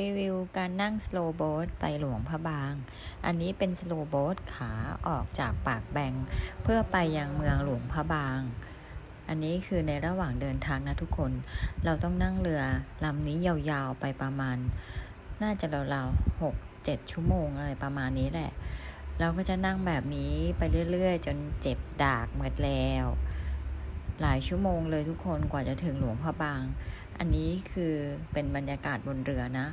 รีวิวการนั่งสโลโบ๊ทไปหลวงพระบาง อันนี้เป็นสโลโบ๊ทขาออกจากปากแบง เพื่อไปยังเมืองหลวงพระบาง อันนี้คือในระหว่างเดินทางนะทุกคน เราต้องนั่งเรือลำนี้ยาวๆไปประมาณ น่าจะราวๆหกเจ็ดชั่วโมงอะไรประมาณนี้แหละ เราก็จะนั่งแบบนี้ไปเรื่อยๆ จนเจ็บดากหมดแล้ว หลายชั่วโมงเลยทุกคนกว่าจะถึงหลวงพระบาง อันนี้คือเป็นบรรยากาศบนเรือนะ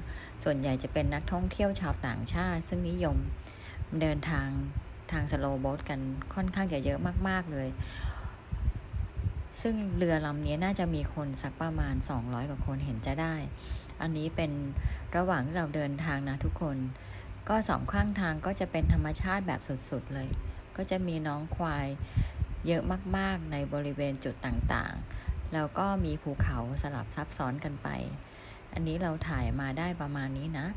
ส่วนใหญ่จะเป็นนักท่องเที่ยวชาวต่างชาติ ซึ่งนิยมเดินทางทางสโลโบ๊ทกันค่อนข้างจะเยอะมาก ๆเลย ซึ่งเรือลำนี้น่าจะมีคนสักประมาณ 200 กว่าคนเห็นจะได้ อันนี้เป็นระหว่างที่เราเดินทางนะทุกคน ก็สองข้างทางก็จะเป็นธรรมชาติแบบสุดๆเลย ก็จะมีน้องควาย เยอะมากๆในบริเวณจุดต่างๆ แล้วก็มีภูเขาสลับซับซ้อนกันไป อันนี้เราถ่ายมาได้ประมาณนี้นะ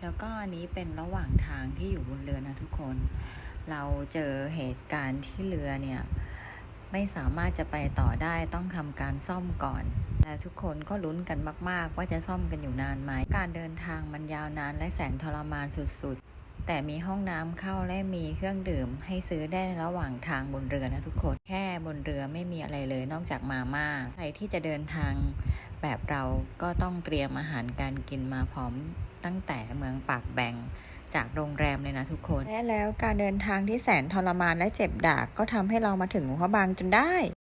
แล้วก็อันนี้เป็นระหว่างทางที่อยู่บนเรือนะทุกคน เราเจอเหตุการณ์ที่เรือเนี่ยไม่สามารถจะไปต่อได้ต้องทำการซ่อมก่อน และทุกคนก็ลุ้นกันมาก ๆ ว่าจะซ่อมกันอยู่นานไหม การเดินทางมันยาวนานและแสนทรมานสุด ๆ แต่มีห้องน้ำเข้าและมีเครื่องดื่ม ให้ซื้อได้ในระหว่างทางบนเรือนะทุกคน แค่บนเรือไม่มีอะไรเลยนอกจากมาม่าใครที่จะเดินทางแบบเราก็ต้องเตรียมอาหารการกินมาพร้อมตั้งแต่เมืองปากแบงจากโรงแรมเลยนะทุกคน และแล้วการเดินทางที่แสนทรมานและเจ็บดากก็ทำให้เรามาถึงหลวบางจนได้